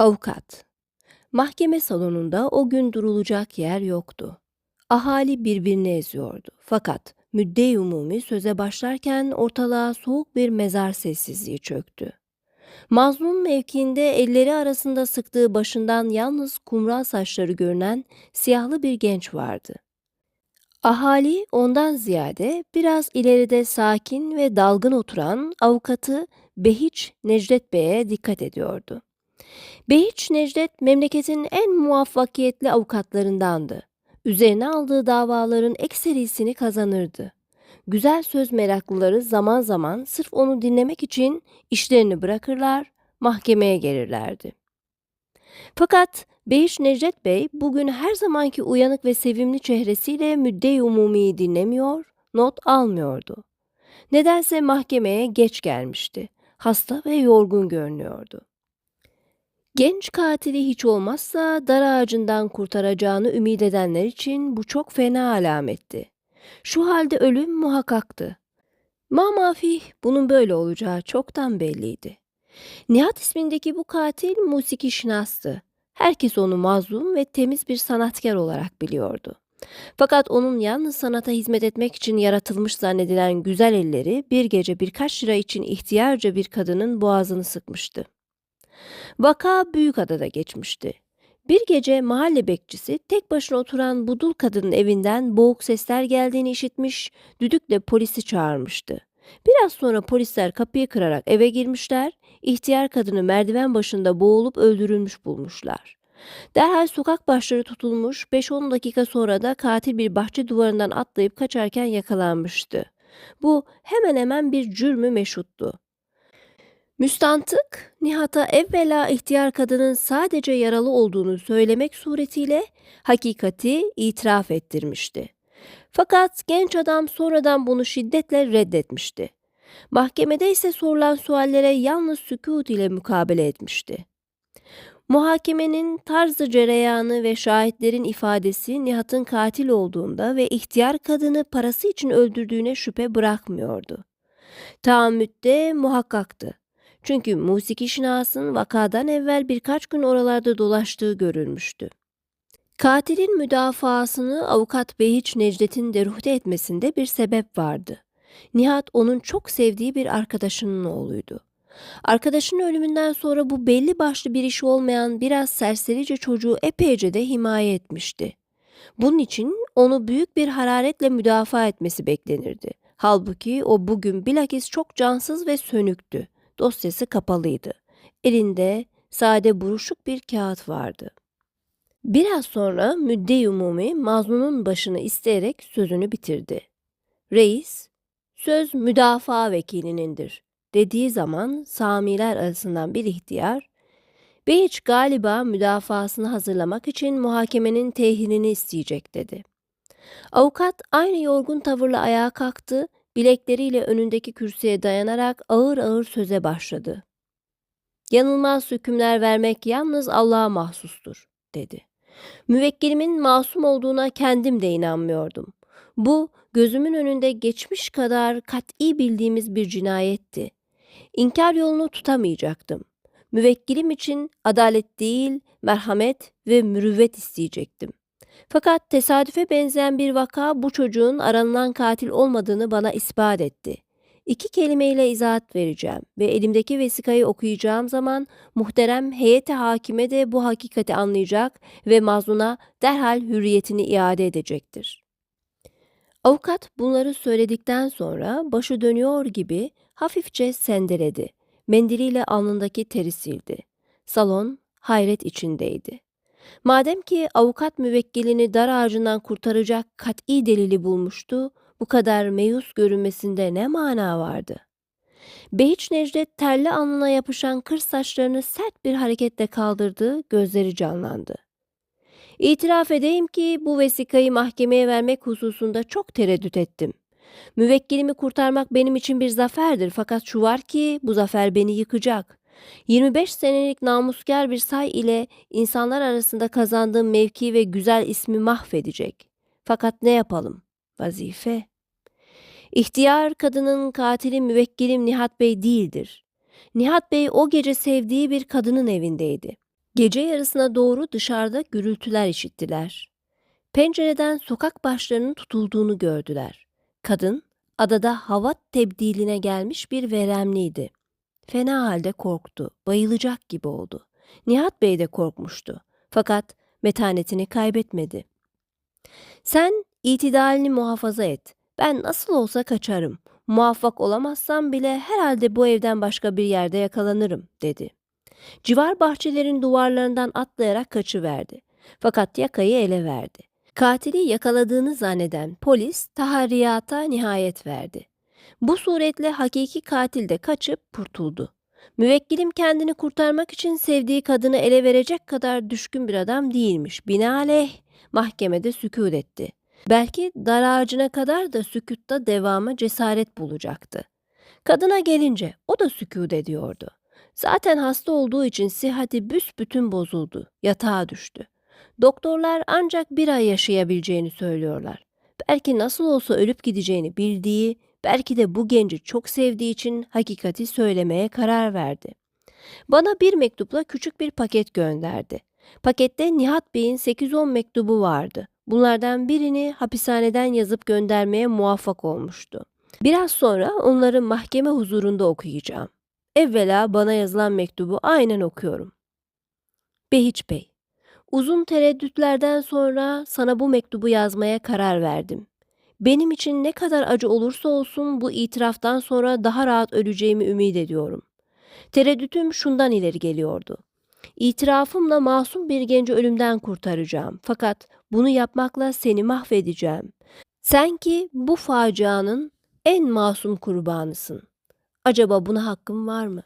Avukat Mahkeme salonunda o gün durulacak yer yoktu. Ahali birbirini eziyordu. Fakat müdde umumi söze başlarken ortalığa soğuk bir mezar sessizliği çöktü. Mazlum mevkiinde elleri arasında sıktığı başından yalnız kumral saçları görünen siyahlı bir genç vardı. Ahali ondan ziyade biraz ileride sakin ve dalgın oturan avukatı Behiç Necdet Bey'e dikkat ediyordu. Behiç Necdet memleketin en muvaffakiyetli avukatlarındandı. Üzerine aldığı davaların ekserisini kazanırdı. Güzel söz meraklıları zaman zaman sırf onu dinlemek için işlerini bırakırlar, mahkemeye gelirlerdi. Fakat Behiç Necdet Bey bugün her zamanki uyanık ve sevimli çehresiyle müdde-i umumiyi dinlemiyor, not almıyordu. Nedense mahkemeye geç gelmişti. Hasta ve yorgun görünüyordu. Genç katili hiç olmazsa dar ağacından kurtaracağını ümit edenler için bu çok fena alametti. Şu halde ölüm muhakkaktı. Mamafih bunun böyle olacağı çoktan belliydi. Nihat ismindeki bu katil musiki şinastı. Herkes onu mazlum ve temiz bir sanatkar olarak biliyordu. Fakat onun yalnız sanata hizmet etmek için yaratılmış zannedilen güzel elleri bir gece birkaç lira için ihtiyarca bir kadının boğazını sıkmıştı. Vaka Büyükada'da geçmişti. Bir gece mahalle bekçisi tek başına oturan budul kadının evinden boğuk sesler geldiğini işitmiş, düdükle polisi çağırmıştı. Biraz sonra polisler kapıyı kırarak eve girmişler, ihtiyar kadını merdiven başında boğulup öldürülmüş bulmuşlar. Derhal sokak başları tutulmuş, 5-10 dakika sonra da katil bir bahçe duvarından atlayıp kaçarken yakalanmıştı. Bu hemen hemen bir cürmü meşhuttu. Müstantık, Nihat'a evvela ihtiyar kadının sadece yaralı olduğunu söylemek suretiyle hakikati itiraf ettirmişti. Fakat genç adam sonradan bunu şiddetle reddetmişti. Mahkemede ise sorulan suallere yalnız sükut ile mukabele etmişti. Muhakemenin tarzı cereyanı ve şahitlerin ifadesi Nihat'ın katil olduğunda ve ihtiyar kadını parası için öldürdüğüne şüphe bırakmıyordu. Tahammütte muhakkaktı. Çünkü musiki şinasın vakadan evvel birkaç gün oralarda dolaştığı görülmüştü. Katilin müdafaasını avukat Behiç Necdet'in deruhte etmesinde bir sebep vardı. Nihat onun çok sevdiği bir arkadaşının oğluydu. Arkadaşının ölümünden sonra bu belli başlı bir iş olmayan biraz serserice çocuğu epeyce de himaye etmişti. Bunun için onu büyük bir hararetle müdafaa etmesi beklenirdi. Halbuki o bugün bilakis çok cansız ve sönüktü. Dosyası kapalıydı. Elinde sade buruşuk bir kağıt vardı. Biraz sonra müdde umumi mazlunun başını isteyerek sözünü bitirdi. Reis, söz müdafaa vekilinindir dediği zaman Samiler arasından bir ihtiyar, Behiç galiba müdafasını hazırlamak için muhakemenin tehilini isteyecek dedi. Avukat aynı yorgun tavırla ayağa kalktı, bilekleriyle önündeki kürsüye dayanarak ağır ağır söze başladı. Yanılmaz hükümler vermek yalnız Allah'a mahsustur, dedi. Müvekkilimin masum olduğuna kendim de inanmıyordum. Bu, gözümün önünde geçmiş kadar kat'i bildiğimiz bir cinayetti. İnkar yolunu tutamayacaktım. Müvekkilim için adalet değil, merhamet ve mürüvvet isteyecektim. Fakat tesadüfe benzeyen bir vaka bu çocuğun aranılan katil olmadığını bana ispat etti. İki kelimeyle izahat vereceğim ve elimdeki vesikayı okuyacağım zaman muhterem heyete hakime de bu hakikati anlayacak ve mazluna derhal hürriyetini iade edecektir. Avukat bunları söyledikten sonra başı dönüyor gibi hafifçe sendeledi. Mendiliyle alnındaki teri sildi. Salon hayret içindeydi. Madem ki avukat müvekkilini dar ağacından kurtaracak kat'i delili bulmuştu, bu kadar meyus görünmesinde ne mana vardı? Behiç Necdet terli alnına yapışan kır saçlarını sert bir hareketle kaldırdı, gözleri canlandı. İtiraf edeyim ki bu vesikayı mahkemeye vermek hususunda çok tereddüt ettim. Müvekkilimi kurtarmak benim için bir zaferdir fakat şu var ki bu zafer beni yıkacak. 25 senelik namuskar bir say ile insanlar arasında kazandığım mevki ve güzel ismi mahvedecek. Fakat ne yapalım? Vazife. İhtiyar kadının katili müvekkilim Nihat Bey değildir. Nihat Bey o gece sevdiği bir kadının evindeydi. Gece yarısına doğru dışarıda gürültüler işittiler. Pencereden sokak başlarının tutulduğunu gördüler. Kadın adada hava tebdiline gelmiş bir veremliydi. Fena halde korktu, bayılacak gibi oldu. Nihat Bey de korkmuştu. Fakat metanetini kaybetmedi. Sen itidalini muhafaza et. Ben nasıl olsa kaçarım. Muvaffak olamazsam bile herhalde bu evden başka bir yerde yakalanırım, dedi. Civar bahçelerin duvarlarından atlayarak kaçıverdi. Fakat yakayı ele verdi. Katili yakaladığını zanneden polis taharriyata nihayet verdi. Bu suretle hakiki katil de kaçıp kurtuldu. Müvekkilim kendini kurtarmak için sevdiği kadını ele verecek kadar düşkün bir adam değilmiş. Binaenaleyh mahkemede sükût etti. Belki dar ağacına kadar da sükutta devamı cesaret bulacaktı. Kadına gelince o da sükût ediyordu. Zaten hasta olduğu için sıhhati büsbütün bozuldu. Yatağa düştü. Doktorlar ancak bir ay yaşayabileceğini söylüyorlar. Belki nasıl olsa ölüp gideceğini bildiği, belki de bu genci çok sevdiği için hakikati söylemeye karar verdi. Bana bir mektupla küçük bir paket gönderdi. Pakette Nihat Bey'in 8-10 mektubu vardı. Bunlardan birini hapishaneden yazıp göndermeye muvaffak olmuştu. Biraz sonra onları mahkeme huzurunda okuyacağım. Evvela bana yazılan mektubu aynen okuyorum. Behiç Bey, uzun tereddütlerden sonra sana bu mektubu yazmaya karar verdim. Benim için ne kadar acı olursa olsun bu itiraftan sonra daha rahat öleceğimi ümit ediyorum. Tereddütüm şundan ileri geliyordu. İtirafımla masum bir genci ölümden kurtaracağım. Fakat bunu yapmakla seni mahvedeceğim. Sen ki bu facianın en masum kurbanısın. Acaba buna hakkım var mı?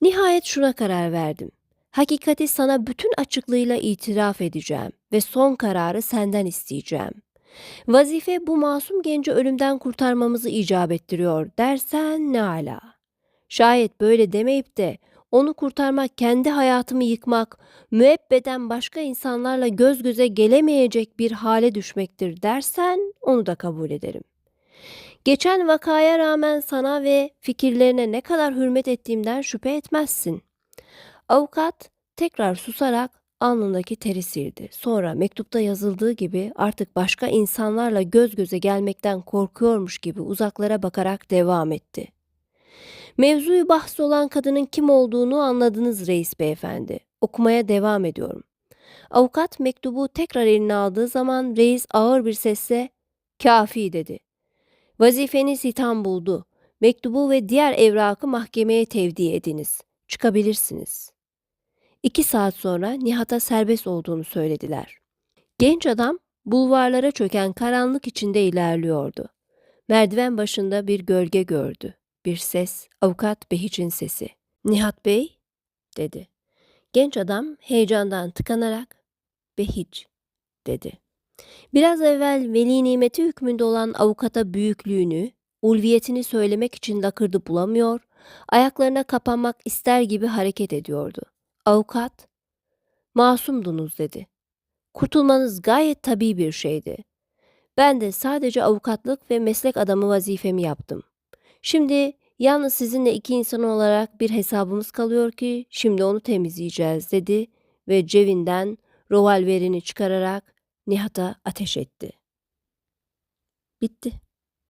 Nihayet şuna karar verdim. Hakikati sana bütün açıklığıyla itiraf edeceğim ve son kararı senden isteyeceğim. Vazife bu masum genci ölümden kurtarmamızı icap ettiriyor dersen ne ala. Şayet böyle demeyip de onu kurtarmak kendi hayatımı yıkmak, müebbeden başka insanlarla göz göze gelemeyecek bir hale düşmektir dersen onu da kabul ederim. Geçen vakaya rağmen sana ve fikirlerine ne kadar hürmet ettiğimden şüphe etmezsin. Avukat tekrar susarak alnındaki teri sildi. Sonra mektupta yazıldığı gibi artık başka insanlarla göz göze gelmekten korkuyormuş gibi uzaklara bakarak devam etti. Mevzuyu bahs olan kadının kim olduğunu anladınız reis beyefendi. Okumaya devam ediyorum. Avukat mektubu tekrar eline aldığı zaman reis ağır bir sesle kafi dedi. Vazifeniz hitam buldu. Mektubu ve diğer evrakı mahkemeye tevdi ediniz. Çıkabilirsiniz. İki saat sonra Nihat'a serbest olduğunu söylediler. Genç adam bulvarlara çöken karanlık içinde ilerliyordu. Merdiven başında bir gölge gördü. Bir ses, avukat Behiç'in sesi. Nihat Bey, dedi. Genç adam heyecandan tıkanarak, Behiç, dedi. Biraz evvel veli nimeti hükmünde olan avukata büyüklüğünü, ulviyetini söylemek için lakırdı bulamıyor, ayaklarına kapanmak ister gibi hareket ediyordu. Avukat, masumdunuz dedi. Kurtulmanız gayet tabii bir şeydi. Ben de sadece avukatlık ve meslek adamı vazifemi yaptım. Şimdi yalnız sizinle iki insan olarak bir hesabımız kalıyor ki şimdi onu temizleyeceğiz dedi ve cevinden revolverini çıkararak Nihat'a ateş etti. Bitti.